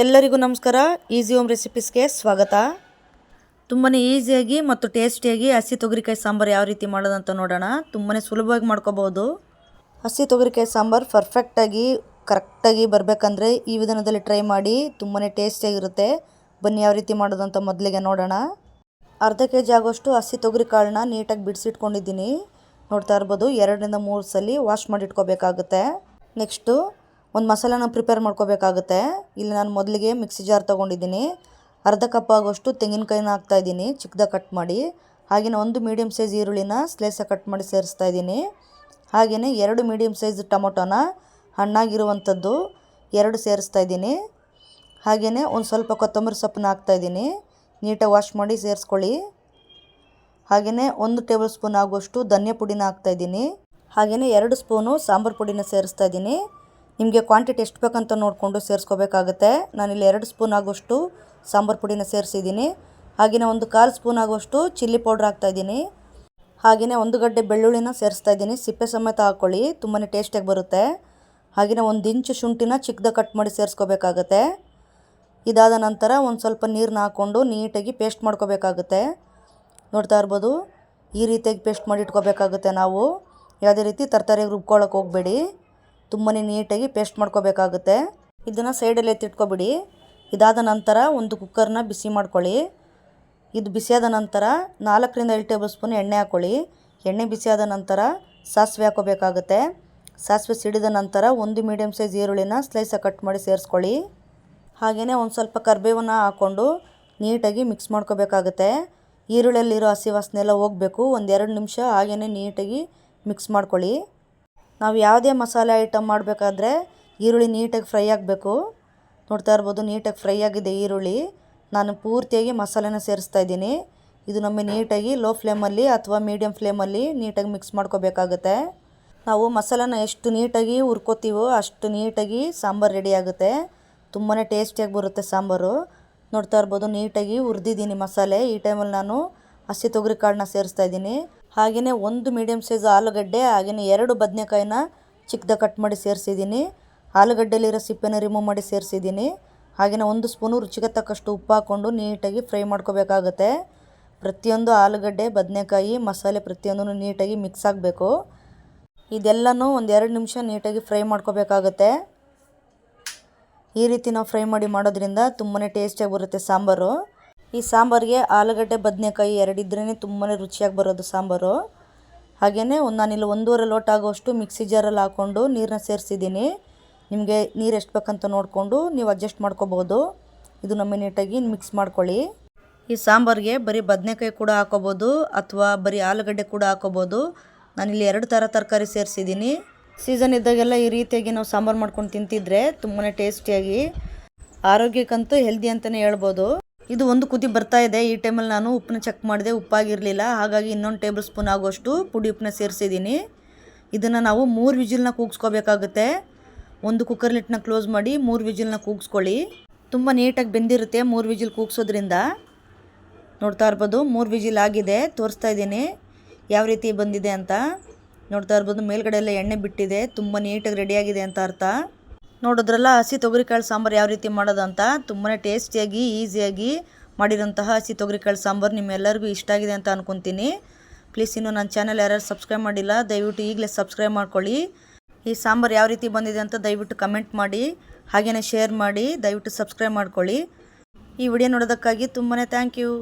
ಎಲ್ಲರಿಗೂ ನಮಸ್ಕಾರ. Easy home ರೆಸಿಪೀಸ್ಗೆ ಸ್ವಾಗತ. ತುಂಬಾ ಈಸಿಯಾಗಿ ಮತ್ತು ಟೇಸ್ಟಿಯಾಗಿ ಹಸಿ ತೊಗರಿಕಾಯಿ ಸಾಂಬಾರು ಯಾವ ರೀತಿ ಮಾಡೋದಂತ ನೋಡೋಣ. ತುಂಬಾ ಸುಲಭವಾಗಿ ಮಾಡ್ಕೋಬೋದು. ಹಸಿ ತೊಗರಿಕಾಯಿ ಸಾಂಬಾರು ಪರ್ಫೆಕ್ಟಾಗಿ ಕರೆಕ್ಟಾಗಿ ಬರಬೇಕಂದ್ರೆ ಈ ವಿಧಾನದಲ್ಲಿ ಟ್ರೈ ಮಾಡಿ ತುಂಬಾ ಟೇಸ್ಟಿಯಾಗಿರುತ್ತೆ. ಬನ್ನಿ ಯಾವ ರೀತಿ ಮಾಡೋದಂತ ಮೊದಲಿಗೆ ನೋಡೋಣ. ಅರ್ಧ ಕೆ ಜಿ ಆಗೋಷ್ಟು ಹಸಿ ತೊಗರಿ ಕಾಳನ್ನ ನೀಟಾಗಿ ಬಿಡಿಸಿಟ್ಕೊಂಡಿದ್ದೀನಿ. ನೋಡ್ತಾ ಇರ್ಬೋದು, ಎರಡರಿಂದ ಮೂರು ಸಲ ವಾಶ್ ಮಾಡಿಟ್ಕೋಬೇಕಾಗುತ್ತೆ. ನೆಕ್ಸ್ಟು ಒಂದು ಮಸಾಲಾನ ಪ್ರಿಪೇರ್ ಮಾಡ್ಕೋಬೇಕಾಗುತ್ತೆ. ಇಲ್ಲಿ ನಾನು ಮೊದಲಿಗೆ ಮಿಕ್ಸಿ ಜಾರ್ ತೊಗೊಂಡಿದ್ದೀನಿ. ಅರ್ಧ ಕಪ್ ಆಗೋಷ್ಟು ತೆಂಗಿನಕಾಯಿನ ಹಾಕ್ತಾಯಿದ್ದೀನಿ ಚಿಕ್ಕದಾಗಿ ಕಟ್ ಮಾಡಿ. ಹಾಗೆಯೇ ಒಂದು ಮೀಡಿಯಮ್ ಸೈಜ್ ಈರುಳ್ಳಿನ ಸ್ಲೈಸಾಗಿ ಕಟ್ ಮಾಡಿ ಸೇರಿಸ್ತಾ ಇದ್ದೀನಿ. ಹಾಗೆಯೇ ಎರಡು ಮೀಡಿಯಮ್ ಸೈಜ್ ಟೊಮೊಟೊನ ಹಣ್ಣಾಗಿರುವಂಥದ್ದು ಎರಡು ಸೇರಿಸ್ತಾ ಇದ್ದೀನಿ. ಹಾಗೆಯೇ ಒಂದು ಸ್ವಲ್ಪ ಕೊತ್ತಂಬರಿ ಸೊಪ್ಪನ್ನ ಹಾಕ್ತಾಯಿದ್ದೀನಿ ನೀಟಾಗಿ ವಾಶ್ ಮಾಡಿ ಸೇರಿಸ್ಕೊಳ್ಳಿ. ಹಾಗೆಯೇ ಒಂದು ಟೇಬಲ್ ಸ್ಪೂನ್ ಆಗುವಷ್ಟು ಧನಿಯಾ ಪುಡಿನ ಹಾಕ್ತಾಯಿದ್ದೀನಿ ಹಾಗೆಯೇ ಎರಡು ಸ್ಪೂನು ಸಾಂಬಾರು ಪುಡಿನ ಸೇರಿಸ್ತಾ ಇದ್ದೀನಿ. ನಿಮಗೆ ಕ್ವಾಂಟಿಟಿ ಎಷ್ಟು ಬೇಕಂತ ನೋಡಿಕೊಂಡು ಸೇರಿಸ್ಕೋಬೇಕಾಗುತ್ತೆ. ನಾನಿಲ್ಲಿ ಎರಡು ಸ್ಪೂನ್ ಆಗುವಷ್ಟು ಸಾಂಬಾರು ಪುಡಿನ ಸೇರಿಸಿದ್ದೀನಿ. ಹಾಗೆಯೇ ಒಂದು ಕಾಲು ಸ್ಪೂನ್ ಆಗುವಷ್ಟು ಚಿಲ್ಲಿ ಪೌಡ್ರ್ ಹಾಕ್ತಾಯಿದ್ದೀನಿ ಹಾಗೆಯೇ ಒಂದು ಗಡ್ಡೆ ಬೆಳ್ಳುಳ್ಳಿನ ಸೇರಿಸ್ತಾ ಇದ್ದೀನಿ. ಸಿಪ್ಪೆ ಸಮೇತ ಹಾಕ್ಕೊಳ್ಳಿ ತುಂಬಾ ಟೇಸ್ಟಿಯಾಗಿ ಬರುತ್ತೆ. ಹಾಗೆಯೇ ಒಂದು ಇಂಚು ಶುಂಠಿನ ಚಿಕ್ಕದಾಗ ಕಟ್ ಮಾಡಿ ಸೇರಿಸ್ಕೋಬೇಕಾಗತ್ತೆ. ಇದಾದ ನಂತರ ಒಂದು ಸ್ವಲ್ಪ ನೀರನ್ನ ಹಾಕ್ಕೊಂಡು ನೀಟಾಗಿ ಪೇಸ್ಟ್ ಮಾಡ್ಕೋಬೇಕಾಗುತ್ತೆ. ನೋಡ್ತಾ ಇರ್ಬೋದು, ಈ ರೀತಿಯಾಗಿ ಪೇಸ್ಟ್ ಮಾಡಿ ಇಟ್ಕೋಬೇಕಾಗುತ್ತೆ ನಾವು. ಯಾವುದೇ ರೀತಿ ತರಕಾರಿಗೆ ರುಬ್ಕೊಳ್ಳೋಕೆ ಹೋಗಬೇಡಿ. ತುಂಬಾ ನೀಟಾಗಿ ಪೇಸ್ಟ್ ಮಾಡ್ಕೋಬೇಕಾಗುತ್ತೆ. ಇದನ್ನು ಸೈಡಲ್ಲಿ ಎತ್ತಿಟ್ಕೊಬಿಡಿ ಇದಾದ ನಂತರ ಒಂದು ಕುಕ್ಕರ್ನ ಬಿಸಿ ಮಾಡ್ಕೊಳ್ಳಿ. ಇದು ಬಿಸಿಯಾದ ನಂತರ ನಾಲ್ಕರಿಂದ ಐದು ಟೇಬಲ್ ಸ್ಪೂನ್ ಎಣ್ಣೆ ಹಾಕ್ಕೊಳ್ಳಿ ಎಣ್ಣೆ ಬಿಸಿಯಾದ ನಂತರ ಸಾಸಿವೆ ಹಾಕೋಬೇಕಾಗುತ್ತೆ. ಸಾಸಿವೆ ಸಿಡಿದ ನಂತರ ಒಂದು ಮೀಡಿಯಮ್ ಸೈಜ್ ಈರುಳ್ಳಿನ ಸ್ಲೈಸಾಗಿ ಕಟ್ ಮಾಡಿ ಸೇರಿಸ್ಕೊಳ್ಳಿ. ಹಾಗೆಯೇ ಒಂದು ಸ್ವಲ್ಪ ಕರ್ಬೇವನ್ನು ಹಾಕ್ಕೊಂಡು ನೀಟಾಗಿ ಮಿಕ್ಸ್ ಮಾಡ್ಕೋಬೇಕಾಗುತ್ತೆ. ಈರುಳ್ಳಿಯಲ್ಲಿರೋ ಹಸಿ ವಾಸನೆ ಎಲ್ಲ ಹೋಗಬೇಕು. ಒಂದೆರಡು ನಿಮಿಷ ಹಾಗೆಯೇ ನೀಟಾಗಿ ಮಿಕ್ಸ್ ಮಾಡ್ಕೊಳ್ಳಿ. ನಾವು ಯಾವುದೇ ಮಸಾಲೆ ಐಟಮ್ ಮಾಡಬೇಕಾದ್ರೆ ಈರುಳ್ಳಿ ನೀಟಾಗಿ ಫ್ರೈ ಆಗಬೇಕು. ನೋಡ್ತಾ ಇರ್ಬೋದು, ನೀಟಾಗಿ ಫ್ರೈ ಆಗಿದೆ ಈರುಳ್ಳಿ. ನಾನು ಪೂರ್ತಿಯಾಗಿ ಮಸಾಲೆನ ಸೇರಿಸ್ತಾ ಇದ್ದೀನಿ. ಇದು ನಮಗೆ ನೀಟಾಗಿ ಲೋ ಫ್ಲೇಮಲ್ಲಿ ಅಥವಾ ಮೀಡಿಯಮ್ ಫ್ಲೇಮಲ್ಲಿ ನೀಟಾಗಿ ಮಿಕ್ಸ್ ಮಾಡ್ಕೋಬೇಕಾಗುತ್ತೆ. ನಾವು ಮಸಾಲೆನ ಎಷ್ಟು ನೀಟಾಗಿ ಹುರ್ಕೋತೀವೋ ಅಷ್ಟು ನೀಟಾಗಿ ಸಾಂಬಾರು ರೆಡಿ ಆಗುತ್ತೆ. ತುಂಬಾ ಟೇಸ್ಟಿಯಾಗಿ ಬರುತ್ತೆ ಸಾಂಬಾರು. ನೋಡ್ತಾ ಇರ್ಬೋದು, ನೀಟಾಗಿ ಹುರಿದಿದ್ದೀನಿ ಮಸಾಲೆ. ಈ ಟೈಮಲ್ಲಿ ನಾನು ಹಸಿ ತೊಗರಿ ಕಾಳನ್ನ ಸೇರಿಸ್ತಾ ಇದ್ದೀನಿ. ಹಾಗೆಯೇ ಒಂದು ಮೀಡಿಯಮ್ ಸೈಜ್ ಆಲೂಗಡ್ಡೆ ಹಾಗೆಯೇ ಎರಡು ಬದನೆಕಾಯಿನ ಚಿಕ್ಕದಾಗಿ ಕಟ್ ಮಾಡಿ ಸೇರಿಸಿದ್ದೀನಿ. ಆಲೂಗಡ್ಡೆಲಿರೋ ಸಿಪ್ಪೆನ ರಿಮೂವ್ ಮಾಡಿ ಸೇರಿಸಿದ್ದೀನಿ. ಹಾಗೆಯೇ ಒಂದು ಸ್ಪೂನು ರುಚಿಗೆ ತಕ್ಕಷ್ಟು ಉಪ್ಪು ಹಾಕ್ಕೊಂಡು ನೀಟಾಗಿ ಫ್ರೈ ಮಾಡ್ಕೋಬೇಕಾಗತ್ತೆ. ಪ್ರತಿಯೊಂದು ಆಲೂಗಡ್ಡೆ, ಬದನೆಕಾಯಿ, ಮಸಾಲೆ ಪ್ರತಿಯೊಂದೂ ನೀಟಾಗಿ ಮಿಕ್ಸ್ ಆಗಬೇಕು. ಇದೆಲ್ಲನೂ ಒಂದು ಎರಡು ನಿಮಿಷ ನೀಟಾಗಿ ಫ್ರೈ ಮಾಡ್ಕೋಬೇಕಾಗತ್ತೆ. ಈ ರೀತಿ ನಾವು ಫ್ರೈ ಮಾಡಿ ಮಾಡೋದ್ರಿಂದ ತುಂಬಾ ಟೇಸ್ಟಿಯಾಗಿ ಬರುತ್ತೆ ಸಾಂಬಾರು. ಈ ಸಾಂಬಾರಿಗೆ ಆಲೂಗಡ್ಡೆ, ಬದನೆಕಾಯಿ ಎರಡಿದ್ರೇ ತುಂಬಾ ರುಚಿಯಾಗಿ ಬರೋದು ಸಾಂಬಾರು. ಹಾಗೆಯೇ ಒಂದು ನಾನಿಲ್ಲಿ ಒಂದೂವರೆ ಲೋಟ ಆಗೋಷ್ಟು ಮಿಕ್ಸಿ ಜಾರಲ್ಲಿ ಹಾಕ್ಕೊಂಡು ನೀರನ್ನ ಸೇರಿಸಿದ್ದೀನಿ. ನಿಮಗೆ ನೀರು ಎಷ್ಟು ಬೇಕಂತ ನೋಡಿಕೊಂಡು ನೀವು ಅಡ್ಜಸ್ಟ್ ಮಾಡ್ಕೋಬೋದು. ಇದು ನಮ್ಮ ನೀಟಾಗಿ ಮಿಕ್ಸ್ ಮಾಡ್ಕೊಳ್ಳಿ. ಈ ಸಾಂಬಾರಿಗೆ ಬರೀ ಬದನೆಕಾಯಿ ಕೂಡ ಹಾಕೋಬೋದು ಅಥವಾ ಬರೀ ಆಲೂಗಡ್ಡೆ ಕೂಡ ಹಾಕೋಬೋದು. ನಾನಿಲ್ಲಿ ಎರಡು ಥರ ತರಕಾರಿ ಸೇರಿಸಿದ್ದೀನಿ. ಸೀಸನ್ ಇದ್ದಾಗೆಲ್ಲ ಈ ರೀತಿಯಾಗಿ ನಾವು ಸಾಂಬಾರು ಮಾಡ್ಕೊಂಡು ತಿಂತಿದ್ರೆ ತುಂಬಾ ಟೇಸ್ಟಿಯಾಗಿ, ಆರೋಗ್ಯಕ್ಕಂತೂ ಹೆಲ್ದಿ ಅಂತಲೇ ಹೇಳ್ಬೋದು. ಇದು ಒಂದು ಕುದಿ ಬರ್ತಾ ಇದೆ. ಈ ಟೈಮಲ್ಲಿ ನಾನು ಉಪ್ಪನ್ನ ಚೆಕ್ ಮಾಡಿದೆ, ಉಪ್ಪಾಗಿರಲಿಲ್ಲ. ಹಾಗಾಗಿ ಇನ್ನೊಂದು ಟೇಬಲ್ ಸ್ಪೂನ್ ಆಗೋಷ್ಟು ಪುಡಿ ಉಪ್ಪನ್ನ ಸೇರಿಸಿದ್ದೀನಿ. ಇದನ್ನು ನಾವು ಮೂರು ವಿಜಿಲ್ನ ಕೂಗಿಸ್ಕೋಬೇಕಾಗುತ್ತೆ. ಒಂದು ಕುಕ್ಕರ್ ಲಿಟ್ನ ಕ್ಲೋಸ್ ಮಾಡಿ ಮೂರು ವಿಜಿಲ್ನ ಕೂಗಿಸ್ಕೊಳ್ಳಿ. ತುಂಬ ನೀಟಾಗಿ ಬೆಂದಿರುತ್ತೆ ಮೂರು ವಿಜಿಲ್ ಕೂಗಿಸೋದ್ರಿಂದ. ನೋಡ್ತಾ ಇರ್ಬೋದು, ಮೂರು ವಿಜಿಲ್ ಆಗಿದೆ. ತೋರಿಸ್ತಾ ಇದ್ದೀನಿ. ಯಾವ ರೀತಿ ಬಂದಿದೆ ಅಂತ. ನೋಡ್ತಾ ಇರ್ಬೋದು, ಮೇಲ್ಗಡೆ ಎಲ್ಲ ಎಣ್ಣೆ ಬಿಟ್ಟಿದೆ. ತುಂಬ ನೀಟಾಗಿ ರೆಡಿಯಾಗಿದೆ ಅಂತ ಅರ್ಥ. ನೋಡಿದ್ರಲ್ಲ, ಹಸಿ ತೊಗರಿಕಾಳು ಸಾಂಬಾರು ಯಾವ ರೀತಿ ಮಾಡೋದು ಅಂತ? ತುಂಬಾ ಟೇಸ್ಟಿಯಾಗಿ, ಈಸಿಯಾಗಿ ಮಾಡಿರೋಂತಹ ಹಸಿ ತೊಗರಿಕಾಳು ಸಾಂಬಾರು ನಿಮ್ಮೆಲ್ಲರಿಗೂ ಇಷ್ಟ ಆಗಿದೆ ಅಂತ ಅನ್ಕೊತೀನಿ. ಪ್ಲೀಸ್ ಇನ್ನು ನನ್ನ ಚಾನಲ್ ಯಾರ್ಯಾರು ಸಬ್ಸ್ಕ್ರೈಬ್ ಮಾಡಿಲ್ಲ, ದಯವಿಟ್ಟು ಈಗಲೇ ಸಬ್ಸ್ಕ್ರೈಬ್ ಮಾಡ್ಕೊಳ್ಳಿ. ಈ ಸಾಂಬಾರು ಯಾವ ರೀತಿ ಬಂದಿದೆ ಅಂತ ದಯವಿಟ್ಟು ಕಮೆಂಟ್ ಮಾಡಿ ಹಾಗೆಯೇ ಶೇರ್ ಮಾಡಿ, ದಯವಿಟ್ಟು ಸಬ್ಸ್ಕ್ರೈಬ್ ಮಾಡ್ಕೊಳ್ಳಿ. ಈ ವಿಡಿಯೋ ನೋಡೋದಕ್ಕಾಗಿ ತುಂಬಾ ಥ್ಯಾಂಕ್ ಯು.